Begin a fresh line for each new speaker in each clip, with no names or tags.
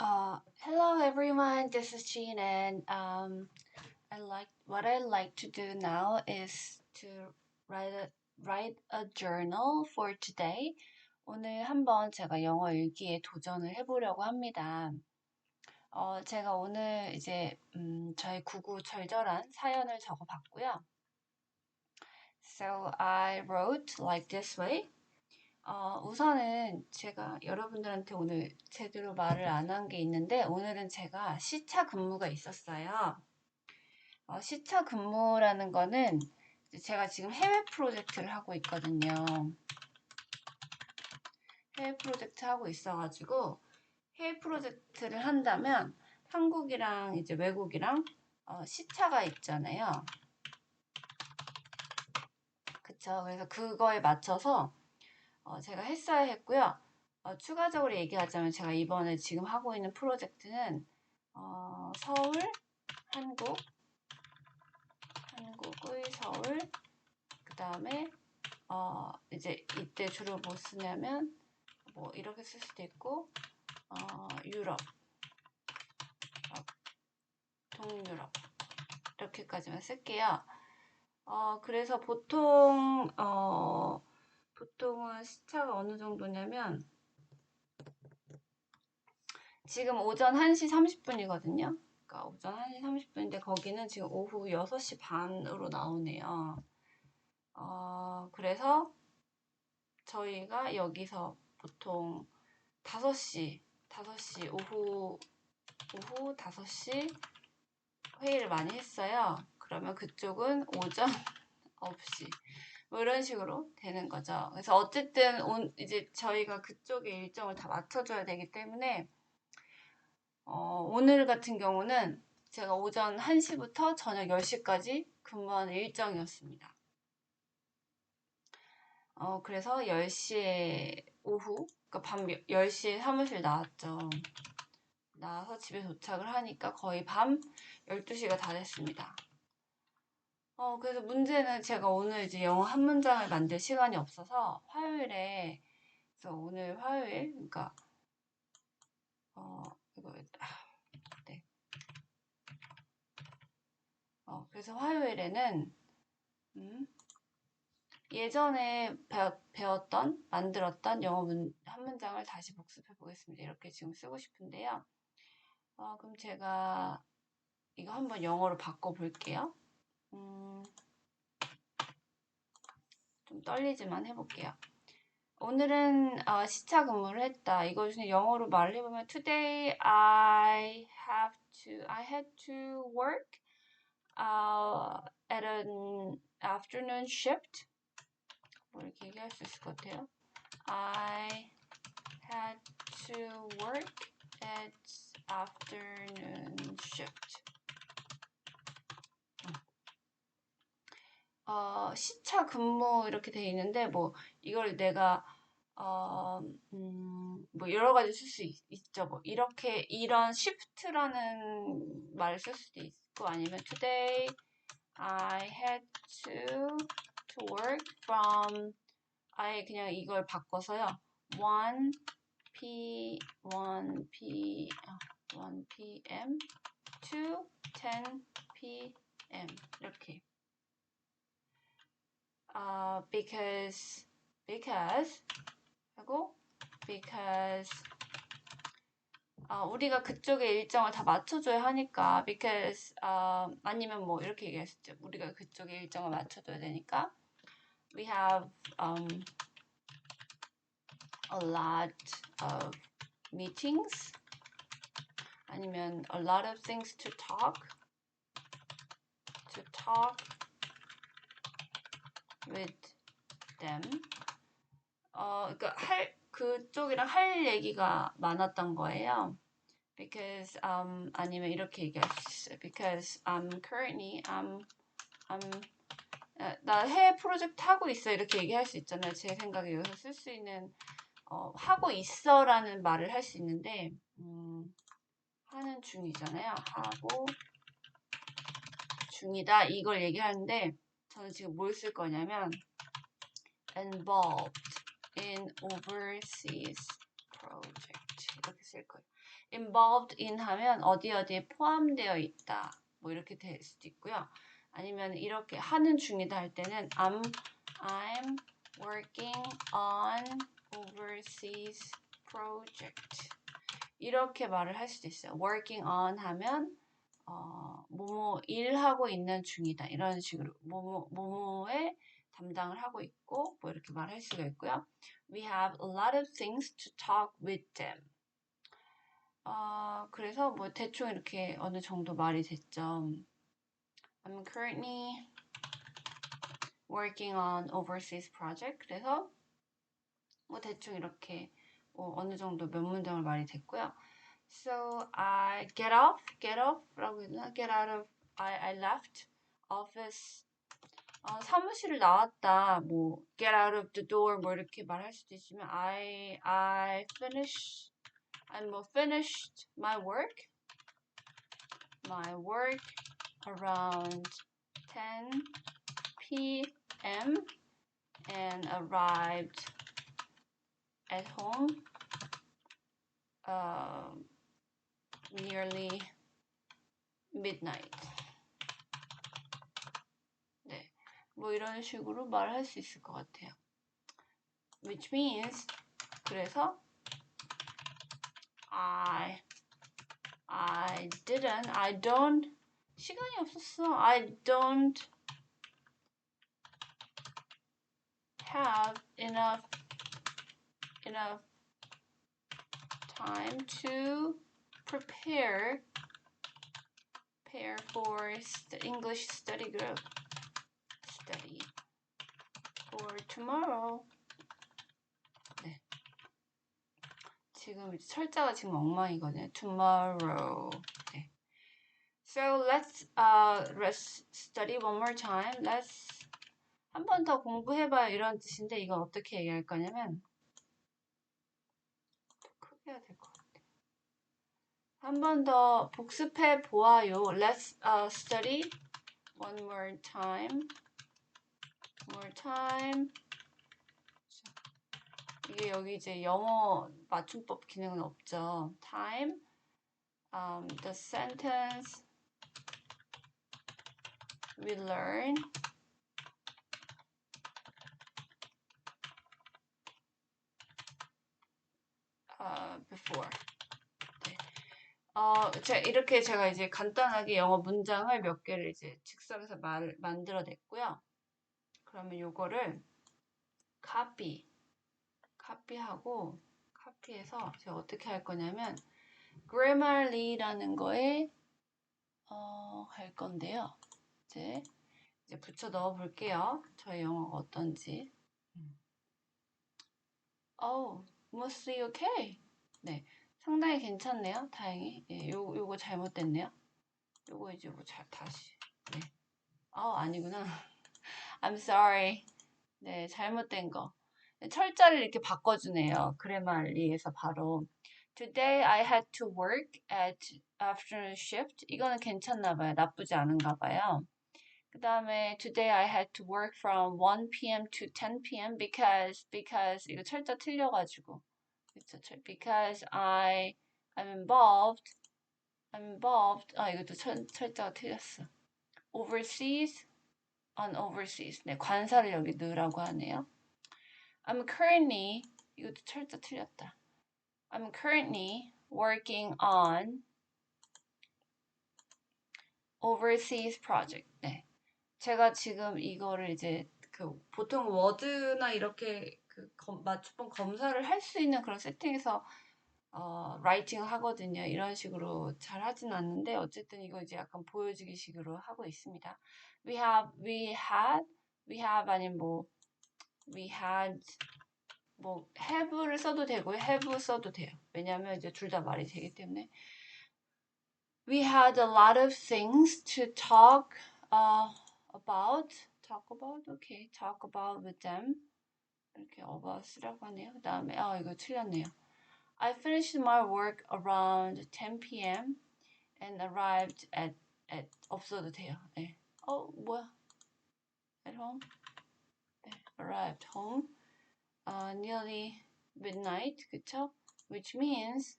Uh, hello everyone, this is Jean and um, I like what I like to do now is to write a, write a journal for today. 오늘 한번 제가 영어 일기에 도전을 해보려고 합니다. 어, 제가 오늘 이제 음, 저희 구구 절절한 사연을 적어봤고요. So I wrote like this way. 어, 우선은 제가 여러분들한테 오늘 제대로 말을 안 한 게 있는데 오늘은 제가 시차 근무가 있었어요. 어, 시차 근무라는 거는 제가 지금 해외 프로젝트를 하고 있거든요. 해외 프로젝트 하고 있어가지고 해외 프로젝트를 한다면 한국이랑 이제 외국이랑 어, 시차가 있잖아요. 그쵸. 그래서 그거에 맞춰서 어, 제가 했어야 했고요. 어, 추가적으로 얘기하자면 제가 이번에 지금 하고 있는 프로젝트는 어, 서울, 한국, 한국의 서울, 그 다음에 어, 이제 이때 주로 뭐 쓰냐면 뭐 이렇게 쓸 수도 있고 어, 유럽, 어, 동유럽 이렇게까지만 쓸게요. 어, 그래서 보통 어, 보통은 시차가 어느 정도냐면 지금 오전 1시 30분이거든요. 그러니까 오전 1시 30분인데 거기는 지금 오후 6시 반으로 나오네요. 어, 그래서 저희가 여기서 보통 5시, 5시, 오후, 오후 5시 회의를 많이 했어요. 그러면 그쪽은 오전 9시. 뭐 이런 식으로 되는 거죠. 그래서 어쨌든 온, 이제 저희가 그쪽에 일정을 다 맞춰줘야 되기 때문에 어, 오늘 같은 경우는 제가 오전 1시부터 저녁 10시까지 근무하는 일정이었습니다. 어, 그래서 10시에 오후, 그러니까 밤 10시에 사무실 나왔죠. 나와서 집에 도착을 하니까 거의 밤 12시가 다 됐습니다. 어, 그래서 문제는 제가 오늘 이제 영어 한 문장을 만들 시간이 없어서 화요일에, 그래서 오늘 화요일, 그러니까, 어, 이거, 아, 네. 어, 그래서 화요일에는, 음, 예전에 배웠, 배웠 던, 만들었던 영어 문, 한 문장을 다시 복습해 보겠습니다. 이렇게 지금 쓰고 싶은데요. 어, 그럼 제가 이거 한번 영어로 바꿔 볼게요. 음, 좀 떨리지만 해볼게요. 오늘은 어, 시차 근무를 했다. 이걸 그냥 영어로 말해보면 Today I have to I had to work uh, at an afternoon shift. 뭐 이렇게 얘기할 수 있을 것 같아요. I had to work at afternoon shift. 어, 시차 근무 이렇게 돼 있는데 뭐 이걸 내가 어, 음, 뭐 여러 가지 쓸 수 있죠. 뭐 이렇게 이런 shift라는 말을 쓸 수도 있고 아니면 today I had to to work from 아예 그냥 이걸 바꿔서요. 1 p 1 p 1 p.m. to 10 p.m. 이렇게 uh, because because 하고 because 어, 우리가 그쪽에 일정을 다 맞춰줘야 하니까 because 어, 아니면 뭐 이렇게 얘기했었죠. 우리가 그쪽에 일정을 맞춰줘야 되니까 we have um, a lot of meetings 아니면 a lot of things to talk to talk with them. 어, 그러니까 할 그쪽이랑 할 얘기가 많았던 거예요. Because um 아니면 이렇게 얘기할 수 있어요. Because I'm currently I'm I'm 나 해외 프로젝트 하고 있어 이렇게 얘기할 수 있잖아요. 제 생각에 여기서 쓸 수 있는 어, 하고 있어라는 말을 할 수 있는데 음, 하는 중이잖아요. 하고 중이다 이걸 얘기하는데 저는 지금 뭘 쓸 거냐면 involved in overseas project 이렇게 쓸 거예요. involved in 하면 어디 어디에 포함되어 있다. 뭐 이렇게 될 수도 있고요. 아니면 이렇게 하는 중이다 할 때는 I'm I'm working on overseas project. 이렇게 말을 할 수도 있어요. working on 하면 어, 뭐뭐 일하고 있는 중이다. 이런 식으로 뭐뭐 뭐뭐에 담당을 하고 있고 뭐 이렇게 말할 수가 있고요. We have a lot of things to talk with them. 어, 그래서 뭐 대충 이렇게 어느 정도 말이 됐죠. I'm currently working on overseas project. 그래서 뭐 대충 이렇게 뭐 어느 정도 몇 문장을 말이 됐고요. So I get off, get off라고 했나? Get out of, I, I left office. 어, 사무실을 나왔다. 뭐 get out of the door 뭐 이렇게 말할 수도 있지만 I I finish I'm 뭐 finished my work. My work around 10 p.m. and arrived at home uh, nearly midnight. 네, 뭐 이런 식으로 말할 수 있을 것 같아요. Which means 그래서 I I didn't I don't 시간이 없었어. I don't have enough enough time to prepare prepare for the English study group study for tomorrow. 네. 지금 철자가 지금 엉망이거든요. Tomorrow. 네. So let's uh let's study one more time. Let's 한 번 더 공부해봐요 이런 뜻인데 이건 어떻게 얘기할 거냐면 크게 해야 될것 같아. 한 번 더 복습해 보아요. Let's uh, study one more time. More time. 이게 여기 이제 영어 맞춤법 기능은 없죠. Time. Um, the sentence we learn uh, before. 네. 어, 자, 이렇게 제가 이제 간단하게 영어 문장을 몇 개를 이제 즉석에서 말, 만들어냈고요. 그러면 요거를 copy, copy하고, copy해서 제가 어떻게 할 거냐면, grammarly라는 거에, 어, 할 건데요. 이제, 이제 붙여 넣어 볼게요. 저의 영어가 어떤지. Oh, mostly okay. 네. 상당히 괜찮네요. 다행히. 예, 요, 요거 잘못됐네요. 요거 이제 뭐 잘, 다시. 네. 아, 아니구나. I'm sorry. 네, 잘못된 거. 철자를 이렇게 바꿔주네요. 그래말리에서 바로. Today I had to work at afternoon shift. 이거는 괜찮나 봐요. 나쁘지 않은가 봐요. 그 다음에 today I had to work from 1 p.m. to 10 p.m. because because 이거 철자 틀려가지고 그쵸? 철- because I I'm involved I'm involved 아 이것도 철, 철자가 틀렸어. overseas on overseas 네 관사를 여기 넣으라고 하네요. I'm currently 이것도 철자 틀렸다. I'm currently working on overseas project. 네. 제가 지금 이거를 이제 그 보통 워드나 이렇게 그 검- 맞춤법 검사를 할 수 있는 그런 세팅에서 어, 라이팅을 하거든요. 이런 식으로 잘 하진 않는데 어쨌든 이거 이제 약간 보여주기 식으로 하고 있습니다. We have, we had, we have 아니면 뭐 we had 뭐 have를 써도 되고 have 써도 돼요. 왜냐하면 이제 둘 다 말이 되기 때문에 we had a lot of things to talk uh, about talk about okay talk about with them 이렇게 about이라고 하네요. 그 다음에 아 이거 틀렸네요. I finished my work around 10 p.m. and arrived at at 없어도 돼요. 네. 어 뭐야? At home. 네. Arrived home. Uh, nearly midnight. 그쵸? Which means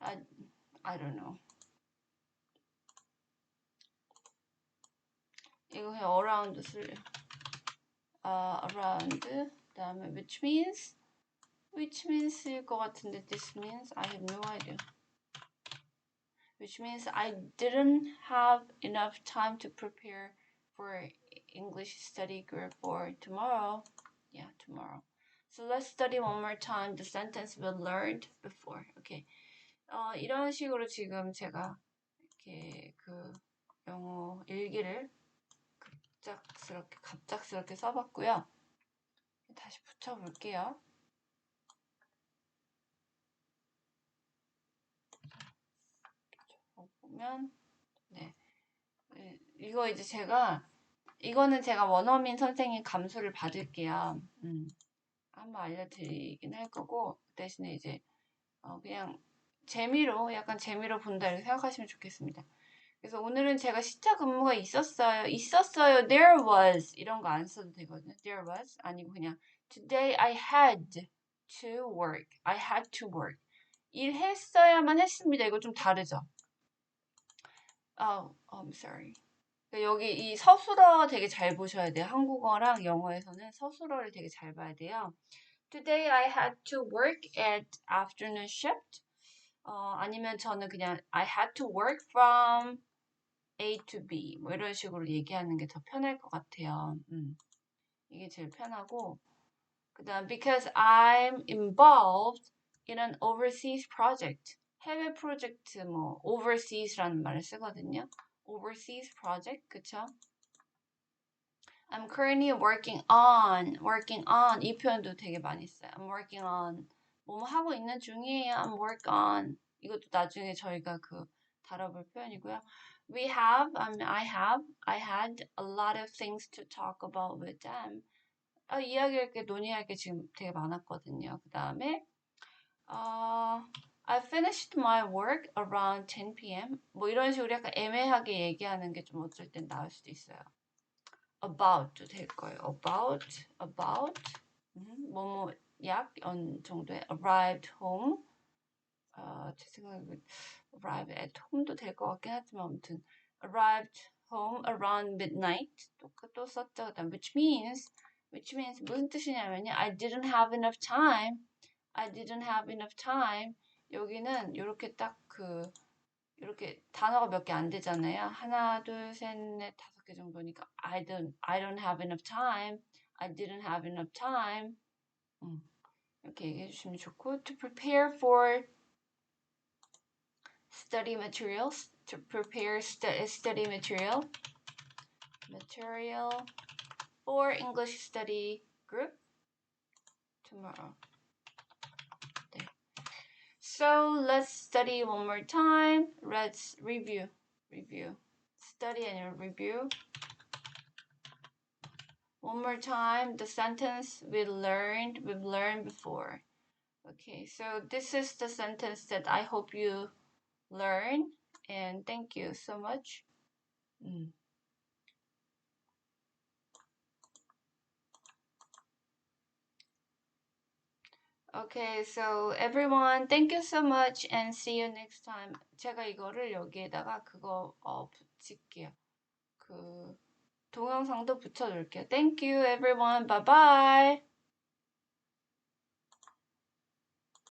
I, I don't know. 이거 그냥 around 쓸려. 아, around. 그다음에 which means which means일 것 같은데 this means I have no idea. Which means I didn't have enough time to prepare for English study group for tomorrow. Yeah, tomorrow. So let's study one more time the sentence we learned before. Okay. 어, 이런 식으로 지금 제가 이렇게 그 영어 일기를 급작스럽게 갑작스럽게 써봤고요. 다시 붙여볼게요. 보면 네 네, 이거 이제 제가 이거는 제가 원어민 선생님 감수를 받을게요. 음, 한번 알려드리긴 할 거고 대신에 이제 어, 그냥 재미로 약간 재미로 본다 이렇게 생각하시면 좋겠습니다. 그래서 오늘은 제가 시차 근무가 있었어요. 있었어요. There was 이런 거 안 써도 되거든요. There was 아니고 그냥 Today I had to work. I had to work. 일했어야만 했습니다. 이거 좀 다르죠? 아, I'm sorry. 여기 이 서술어 되게 잘 보셔야 돼요. 한국어랑 영어에서는 서술어를 되게 잘 봐야 돼요. Today I had to work at afternoon shift. 어, 아니면 저는 그냥 I had to work from A to B. 뭐 이런 식으로 얘기하는 게 더 편할 것 같아요. 음. 이게 제일 편하고. 그 다음, because I'm involved in an overseas project. 해외 프로젝트, 뭐, overseas라는 말을 쓰거든요. overseas project, 그쵸? I'm currently working on, working on. 이 표현도 되게 많이 써요. I'm working on. 뭐 하고 있는 중이에요. I'm work on. 이것도 나중에 저희가 그 다뤄볼 표현이고요. We have, I mean, I have, I had a lot of things to talk about with them. 아, 이야기할 게 논의할 게 지금 되게 많았거든요. 그 다음에 어, I finished my work around 10 p.m. 뭐 이런 식으로 약간 애매하게 얘기하는 게 좀 어쩔 땐 나을 수도 있어요. about도 될 거예요. about, about, 음, 뭐뭐 약 어느 정도의 arrived home. 어, 제 생각에 arrive at home도 될 것 같긴 하지만 아무튼 arrived home around midnight 또, 또 썼죠. 그다음 which means which means 무슨 뜻이냐면요. I didn't have enough time. I didn't have enough time. 여기는 이렇게 딱 그 이렇게 단어가 몇 개 안 되잖아요. 하나, 둘, 셋, 넷, 다섯 개 정도니까 I don't I don't have enough time. I didn't have enough time. 음, 이렇게 얘기해 주시면 좋고 to prepare for study materials to prepare stu study material material for English study group tomorrow. So let's study one more time. Let's review. Review. Study and review. One more time, the sentence we learned, we've learned before. Okay, so this is the sentence that I hope you learn and thank you so much. Mm. Okay, so everyone, thank you so much and see you next time. 제가 이거를 여기에다가 그거 어, 붙일게요. 그 동영상도 붙여줄게요. Thank you everyone. Bye bye.